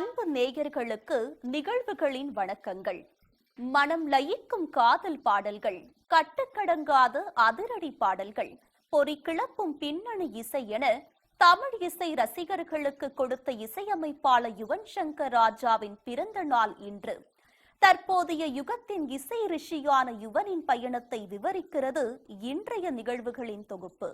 அன்பு நேயர்களுக்கு நிகழ்வுகளின் வணக்கங்கள். மனம் லயிக்கும் காதல் பாடல்கள் கட்டுக்கடங்காத அதிரடி பாடல்கள் பொறி கிளப்பும் பின்னணி இசை என தமிழ் இசை ரசிகர்களுக்கு கொடுத்த இசையமைப்பாளர் யுவன் சங்கர் ராஜாவின் பிறந்த நாள் இன்று. தற்போதைய யுகத்தின் இசை ரிஷியான யுவனின் பயணத்தை விவரிக்கிறது இன்றைய நிகழ்வுகளின் தொகுப்பு.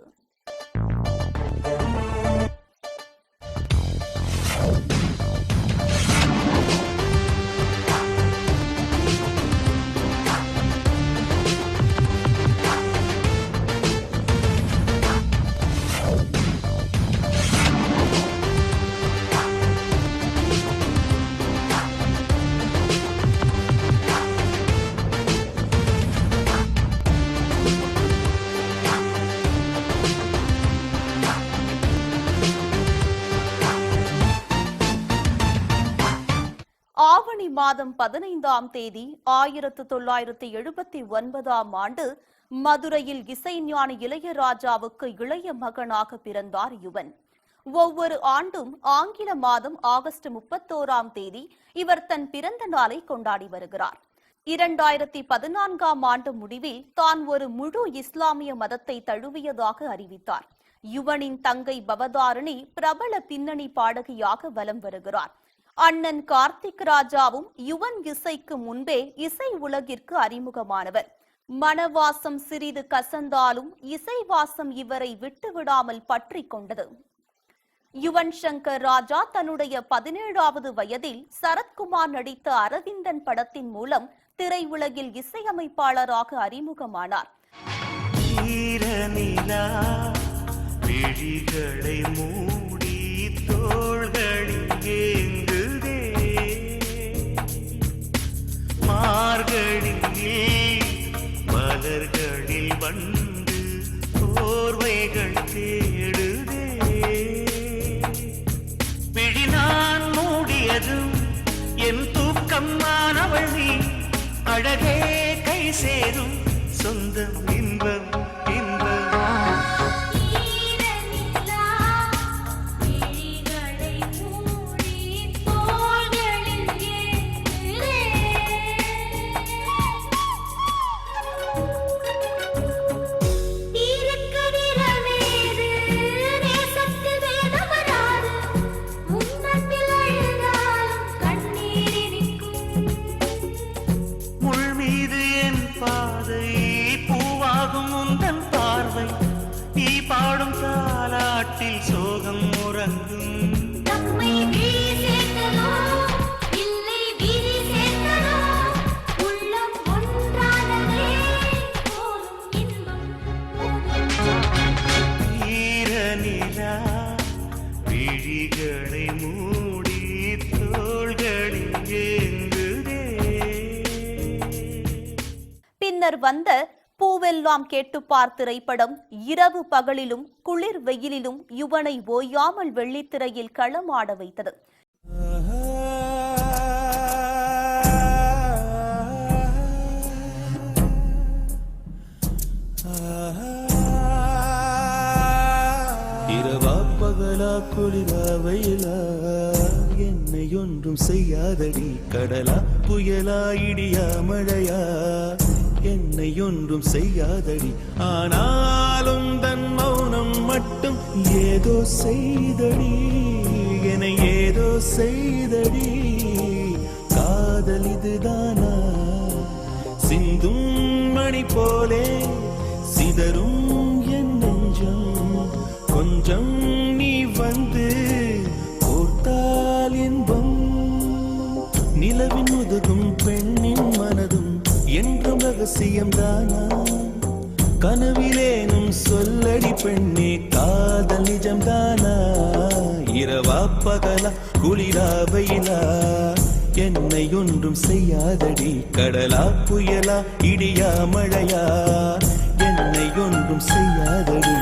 மாதம் பதினைந்தாம் தேதி ஆயிரத்து தொள்ளாயிரத்து எழுபத்தி ஒன்பதாம் ஆண்டு மதுரையில் இசைஞானி இளையராஜாவுக்கு இளைய மகனாக பிறந்தார் யுவன். ஒவ்வொரு ஆண்டும் ஆங்கில மாதம் ஆகஸ்ட் முப்பத்தோராம் தேதி இவர் தன் பிறந்த நாளை கொண்டாடி வருகிறார். இரண்டாயிரத்தி பதினான்காம் ஆண்டு முடிவில் தான் ஒரு முழு இஸ்லாமிய மதத்தை தழுவியதாக அறிவித்தார். யுவனின் தங்கை பவதாரணி பிரபல பின்னணி பாடகியாக வலம் வருகிறார். அண்ணன் கார்த்திக் ராஜாவும் யுவன் இசைக்கு முன்பே இசை உலகிற்கு அறிமுகமானவர். மனவாசம் சிறிது கசந்தாலும் இசை வாசம் இவரை விட்டு விடாமல் பற்றி கொண்டது. யுவன் சங்கர் ராஜா தன்னுடைய பதினேழாவது வயதில் சரத்குமார் நடித்த அரவிந்தன் படத்தின் மூலம் திரையுலகில் இசையமைப்பாளராக அறிமுகமானார். மூடி தோழ தேடுதே விழி மூடியதும் என் தூக்கம் மாணவள் அழகே கை சேரும் சொந்தம் இன்பம் பின்னர் வந்த பூவெல்லாம் கேட்டுப்பார் திரைப்படம். இரவு பகலிலும் குளிர் வெயிலிலும் யுவனை ஓயாமல் வெள்ளித்திரையில் களமாட வைத்தது. இரவா பகலா குளிரா வெயிலா என்னை ஒன்றும் செய்யாதடி. கடலா புயலா இடியா மழையா என்னை ஒன்றும் செய்யாதடி. ஆனாலும் தன் மௌனம் மட்டும் ஏதோ செய்தடி. என ஏதோ செய்தடி. காதல் இதுதானா? சிந்தும் மணி போலே சிதறும் என் நெஞ்சம். கொஞ்சம் நீ வந்து கோர்த்தால் இன்பம். நிலவின் முதுகும் பெண் ரகசியம்தானா கனவிலேனும் சொல்லடி பெண்ணே காதல் நிஜம்தானா இரவா பகலா குளிரா வெயிலா? என்னை ஒன்றும் செய்யாதடி கடலா புயலா இடியா மழையா? என்னை ஒன்றும் செய்யாதடி.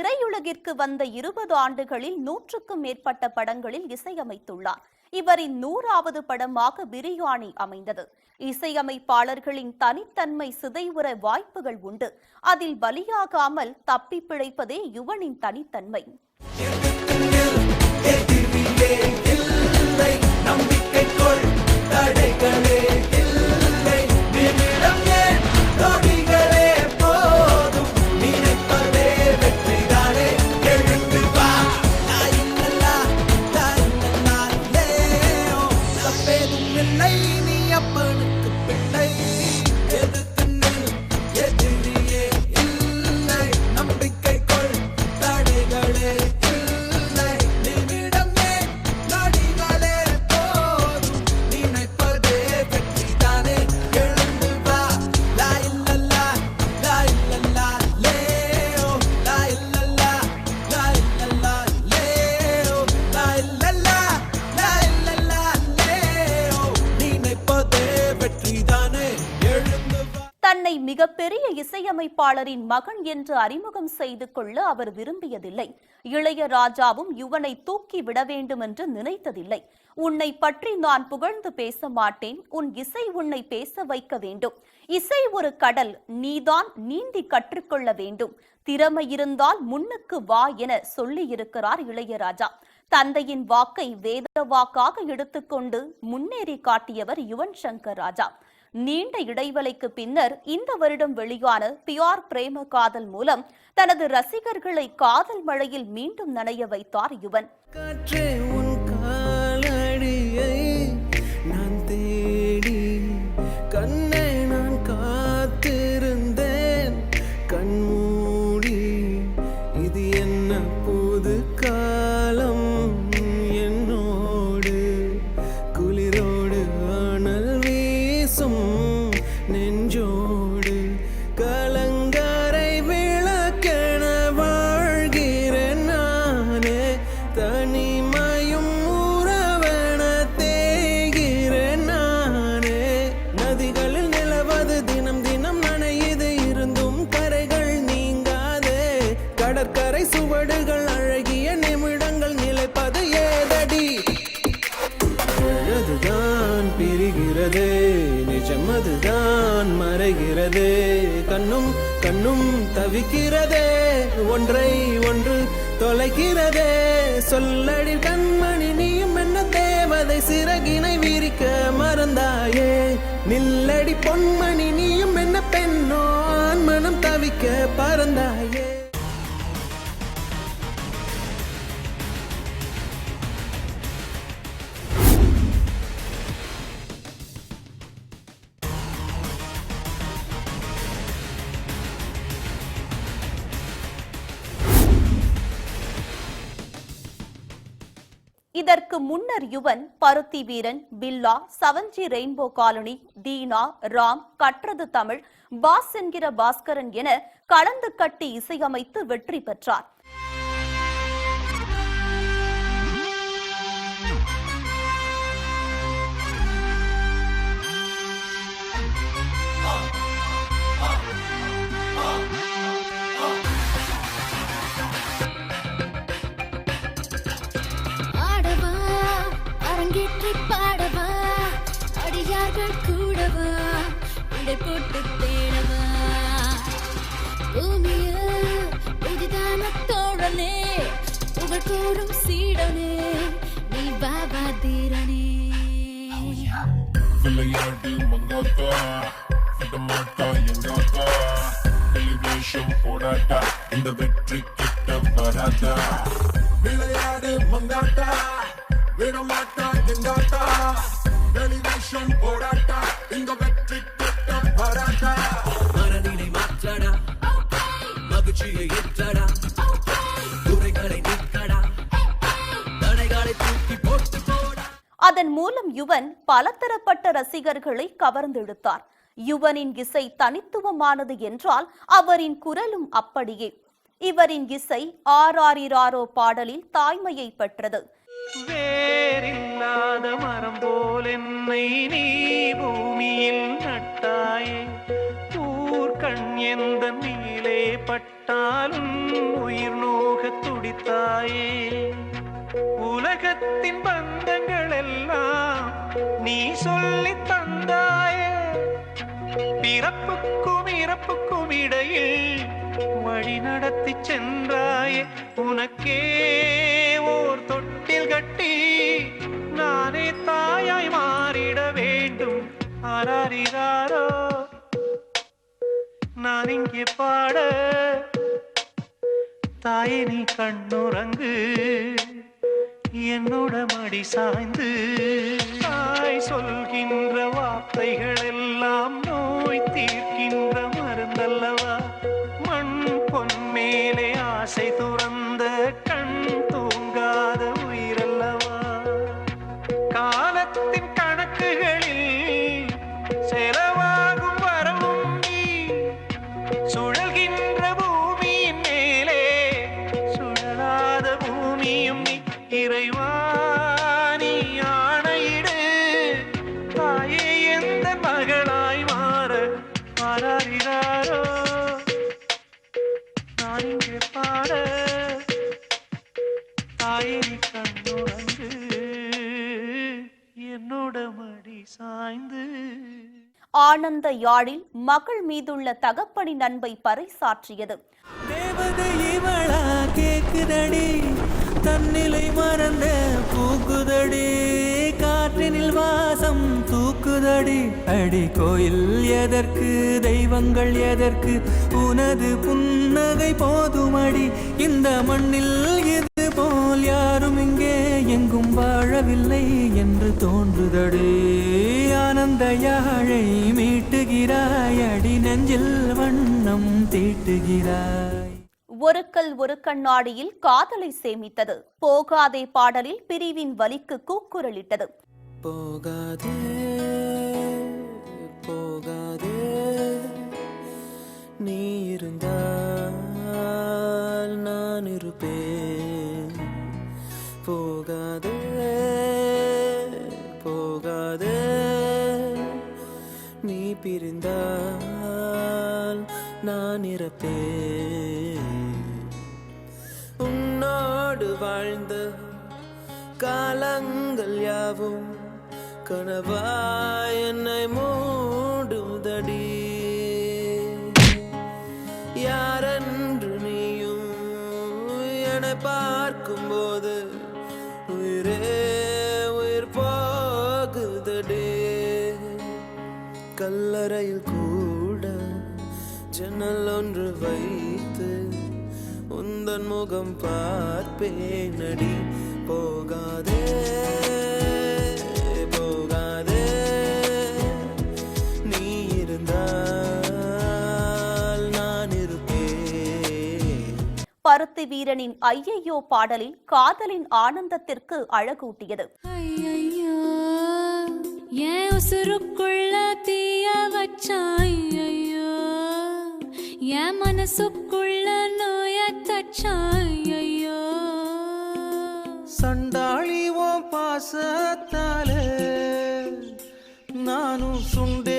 திரையுலகிற்கு வந்த இருபது ஆண்டுகளில் நூற்றுக்கும் மேற்பட்ட படங்களில் இசையமைத்துள்ளார். இவரின் நூறாவது படமாக பிரியாணி அமைந்தது. இசையமைப்பாளர்களின் தனித்தன்மை சிதைவுற வாய்ப்புகள் உண்டு. அதில் பலியாகாமல் தப்பி பிழைப்பதே யுவனின் தனித்தன்மை. இல்லை. இசையமைப்பாளரின் மகன் என்று அறிமுகம் செய்து கொள்ள அவர் விரும்பியதில்லை. இளையராஜாவும் யுவனை தூக்கி விட வேண்டும் என்று நினைத்ததில்லை. உன்னை பற்றி நான் புகழ்ந்து பேச மாட்டேன். உன் இசை உன்னை பேச வைக்க வேண்டும். இசை ஒரு கடல். நீதான் நீந்தி கற்றுக்கொள்ள வேண்டும். திறமை இருந்தால் முன்னுக்கு வா என சொல்லியிருக்கிறார் இளையராஜா தந்தையின் வாக்கை வேத வாக்காக எடுத்துக்கொண்டு முன்னேறி காட்டியவர் யுவன் சங்கர் ராஜா. நீண்ட இடைவெளிக்கு பின்னர் இந்த வருடம் வெளியான பியார் பிரேம காதல் மூலம் தனது ரசிகர்களை காதல் மழையில் மீண்டும் நனைய வைத்தார் யுவன். கண் கடற்கரை சுவடுகள் அழகிய நிமிடங்கள் நிலைப்பது ஏதடி? அதுதான் பிரிகிறது நிஜம் அதுதான் கண்ணும் கண்ணும் தவிக்கிறதே ஒன்றை ஒன்று தொலைக்கிறதே. சொல்லடி கண்மணி நீயும் என்ன தேவதை? சிறகினை விரிக்க மறந்தாயே. நில்லடி பொன்மணி நீயும் என்ன பெண்ணோ? மனம் தவிக்க பறந்தாயே. இதற்கு முன்னர் Yuvan Paruthi Veeran Billa சவஞ்சி rainbow colony Dheena Ram Kattradhu Tamil boss என்கிற பாஸ்கரன் என கலந்து கட்டி இசையமைத்து வெற்றி பெற்றார். பாடவா? அடியார்கள் கூடவா? இடை போட்டு தேடவா? பூமியில் புதிதான தோழனே புகழ் கூறும் சீடனே. நீ பாபா தீரனே. விளையாடு மங்காத்தா. விடமாட்டா எங்காத்தா. டெலிவேஷன் போடாட்டா. இந்த வெற்றி கிட்ட வராதா. விளையாடு மங்காத்தா. விடமாட்டா. வெற்றி வராதா மாற்றடா. மகிழ்ச்சியை ஏற்றடா. குறைகளை நீக்கடா. தடைகளை தூக்கி போட்டு போடா. அதன் மூலம் யுவன் பலதரப்பட்ட ரசிகர்களை கவர்ந்தெடுத்தார். யுவனின் இசை தனித்துவமானது என்றால் அவரின் குரலும் அப்படியே. இவரின் இசை ஆராரிராரோ பாடலில் தாய்மையை பெற்றது. வேறில்லாத மரம் போல் என்னை நீ பூமியில் நட்டாயே. ஊர்கண் எந்த மேலே பட்டாலும் உயிர் நோக துடித்தாயே. உலகத்தின் பந்தங்கள் எல்லாம் நீ சொல்லி தந்தாயே. பிறப்புக்கும் இறப்புக்கும் இடையில் வழி நடத்தி சென்றாயே. உனக்கே கட்டி நானே தாயாய் மாறிட வேண்டும். ஆராரிராரோ நான் இங்கே பாட தாயே நீ கண்ணுறங்கு. என்னோட மடி சாய்ந்து. தாய் சொல்கின்ற வார்த்தைகள் எல்லாம் நோய் தீர்க்கின்ற மருந்தல்லவா? மண் பொன் மேலே ஆசை துறந்த மகளாய் மாற மாறாரிறாரோ நான் இங்கே பாட தாயே நீ கண்ணுறங்கு. என்னோட மடி சாய்ந்து. ஆனந்த யாழில் மகள் மீதுள்ள தகப்பனின் அன்பை பறைசாற்றியது. தேவதை இவளா கேக்குதடி? தன்னிலை மறந்த பூக்குதடி. காற்றினில் வாசம் தூக்குதடி அடி கோயில் எதற்கு? தெய்வங்கள் எதற்கு? உனது புன்னகை போதுமடி. இந்த மண்ணில் இது போல் யாரும் இங்கே எங்கும் வாழவில்லை என்று தோன்றுதடி. ஆனந்த யாழை மீட்டுகிறாய். அடி நெஞ்சில் வண்ணம் தீட்டுகிறாய். ஒரு கல் ஒரு கண்ணாடியில் காதலை சேமித்தது. போகாதே பாடலில் பிரிவின் வலிக்கு கூக்குரலிட்டது. போகாதே போகாதே. நீ இருந்தால் நான் இருப்பேன். போகாதே போகாதே. நீ பிரிந்தால் நான் இருப்பேன் உன்னோடு வாழ்ந்த காலங்கள் யாவும் கனவா என்னை மூடுதடி. யாரென்று நீயும் என்னை பார்க்கும்போது உயிரே உயிர் போகுதடி. கல்லறையில் கூட ஜன்னல் ஒன்று வைத்து உந்தன் முகம் பார்ப்பேனடி. போகாதே. இருந்தால் நான் இருப்பேன் பருத்தி வீரனின் ஐயையோ பாடலில் காதலின் ஆனந்தத்திற்கு அழகூட்டியது என் உசுருக்குள்ள தீய வச்சான் ஐயையோ. என் மனசுக்குள்ள நோய தச்சான் ஐயையோ. சண்டாளி உன் பாசத்தாலே நானும் சுண்டேலியான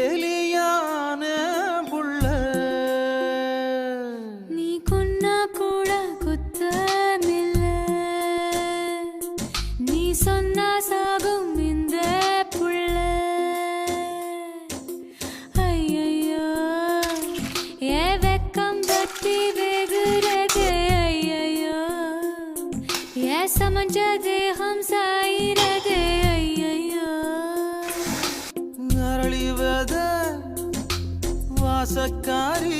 வந்த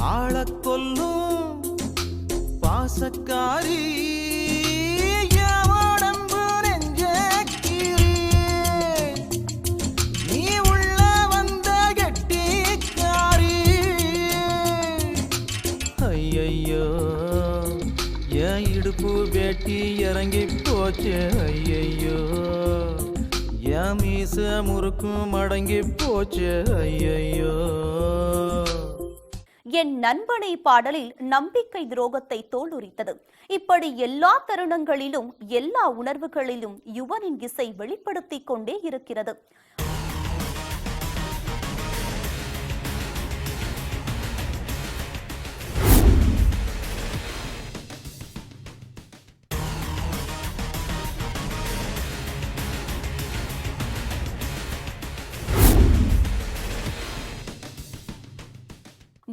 ஆள கொல்லும் பாசக்காரி இடுப்பு வேட்டி இறங்கி போச்சு. ஐயையோ. மீச முறுக்கும் மடங்கி போச்சு. ஐயையோ. என் நண்பனை பாடலில் நம்பிக்கை துரோகத்தை தோலுரித்தது. இப்படி எல்லா தருணங்களிலும் எல்லா உணர்வுகளிலும் யுவனின் இசை வெளிப்படுத்திக் கொண்டே இருக்கிறது.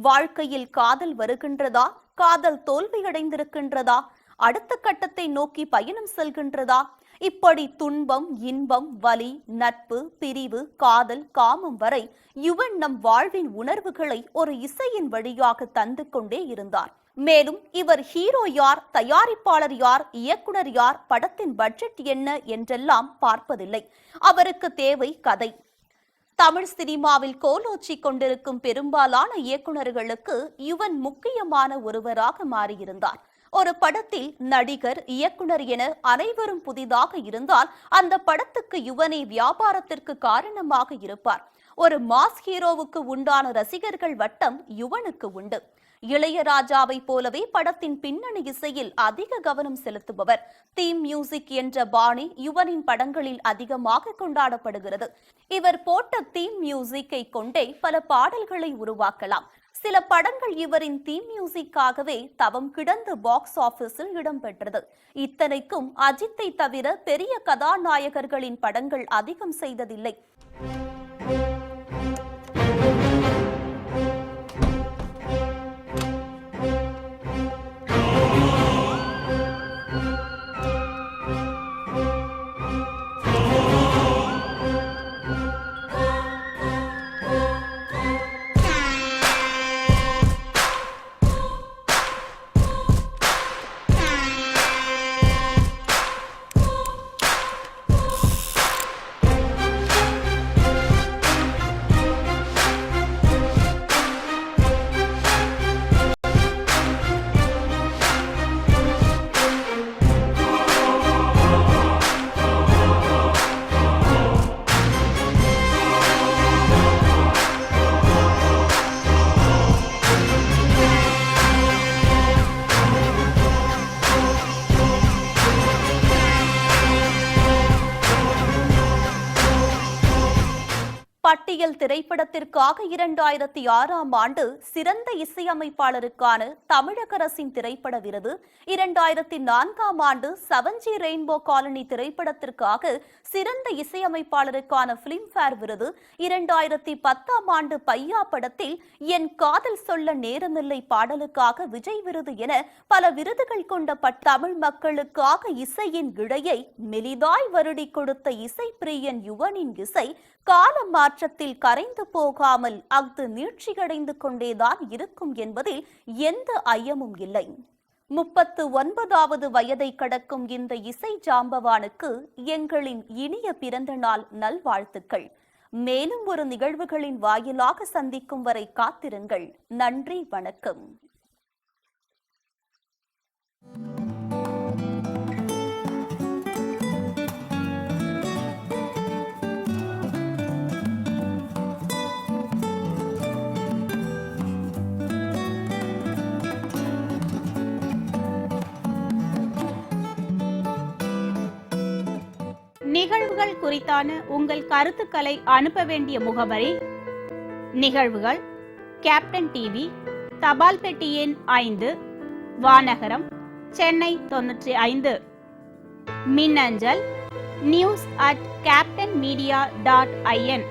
வாழ்க்கையில் காதல் வருகின்றதா? காதல் தோல்வியடைந்திருக்கின்றதா? அடுத்த கட்டத்தை நோக்கி பயணம் செல்கின்றதா? இப்படி துன்பம் இன்பம் வலி நட்பு பிரிவு காதல் காமம் வரை யுவன் நம் வாழ்வின் உணர்வுகளை ஒரு இசையின் வழியாக தந்து கொண்டே இருந்தார். மேலும் இவர் ஹீரோ யார் தயாரிப்பாளர் யார் இயக்குனர் யார் படத்தின் பட்ஜெட் என்ன என்றெல்லாம் பார்ப்பதில்லை. அவருக்கு தேவை கதை. தமிழ் சினிமாவில் கோலோச்சி கொண்டிருக்கும் பெரும்பாலான இயக்குனர்களுக்கு யுவன் முக்கியமான ஒருவராக மாறியிருந்தார். ஒரு படத்தில் நடிகர் இயக்குனர் என அனைவரும் புதிதாக இருந்தால் அந்த படத்துக்கு யுவனே வியாபாரத்திற்கு காரணமாக இருப்பார். ஒரு மாஸ் ஹீரோவுக்கு உண்டான ரசிகர்கள் வட்டம் யுவனுக்கு உண்டு. இளையராஜாவை போலவே படத்தின் பின்னணி இசையில் அதிக கவனம் செலுத்துபவர். தீம் மியூசிக் என்ற பாணி யுவனின் படங்களில் அதிகமாக கொண்டாடப்படுகிறது. இவர் போட்ட தீம் மியூசிக்கை கொண்டே பல பாடல்களை உருவாக்கலாம். சில படங்கள் இவரின் தீம் மியூசிக்காகவே தவம் கிடந்த பாக்ஸ் ஆபீஸில் இடம்பெற்றது. இத்தனைக்கும் அஜித்தை தவிர பெரிய கதாநாயகர்களின் படங்கள் அதிகம் செய்ததில்லை. பட்டியல் திரைப்படத்திற்காக இரண்டாயிரத்தி ஆறாம் ஆண்டு சிறந்த இசையமைப்பாளருக்கான தமிழக அரசின் திரைப்பட விருது இரண்டாயிரத்தி நான்காம் ஆண்டு செவன்ஜி ரெயின்போ காலனி திரைப்படத்திற்காக சிறந்த இசையமைப்பாளருக்கான பிலிம்பேர் விருது இரண்டாயிரத்தி பத்தாம் ஆண்டு பையா படத்தில் என் காதல் சொல்ல நேரமில்லை பாடலுக்காக விஜய் விருது என பல விருதுகள் கொண்ட தமிழ் மக்களுக்காக இசையின் இழையை மெலிதாய் வருடி கொடுத்த இசை பிரியன் யுவனின் இசை கால மாற்றத்தில் கரைந்து போகாமல் அஃது நீட்சியடைந்து கொண்டேதான் இருக்கும் என்பதில் எந்த ஐயமும் இல்லை. முப்பத்து ஒன்பதாவது வயதை கடக்கும் இந்த இசை ஜாம்பவானுக்கு எங்களின் இனிய பிறந்த நாள் நல்வாழ்த்துக்கள். மேலும் ஒரு நிகழ்வுகளின் வாயிலாக சந்திக்கும் வரை காத்திருங்கள். நன்றி வணக்கம். குறித்தான உங்கள் கருத்துக்களை அனுப்ப வேண்டிய முகவரி நிகழ்வுகள் கேப்டன் டிவி தபால் பெட்டி எண் ஐந்து வானகரம் சென்னை தொன்னூற்றி ஐந்து. மின்னஞ்சல் news at captain media dot IN